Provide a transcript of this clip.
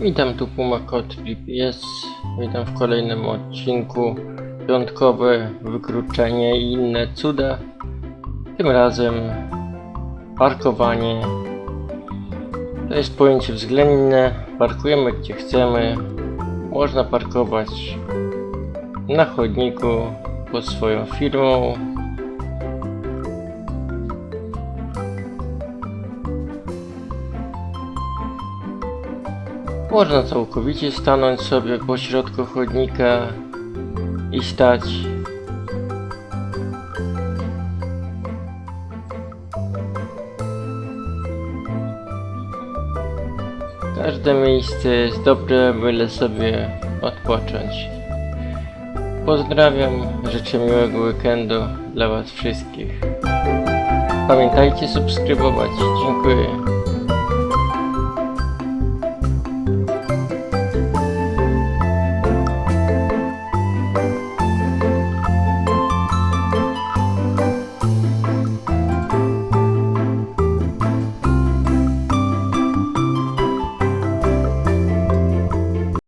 Witam tu Puma Kot GPS. Witam w kolejnym odcinku. Piątkowe wykluczenie i inne cuda. Tym razem parkowanie. To jest pojęcie względne. Parkujemy gdzie chcemy. Można parkować na chodniku pod swoją firmą. Można całkowicie stanąć sobie po środku chodnika i stać. Każde miejsce jest dobre, byle sobie odpocząć. Pozdrawiam, życzę miłego weekendu dla Was wszystkich. Pamiętajcie subskrybować. Dziękuję.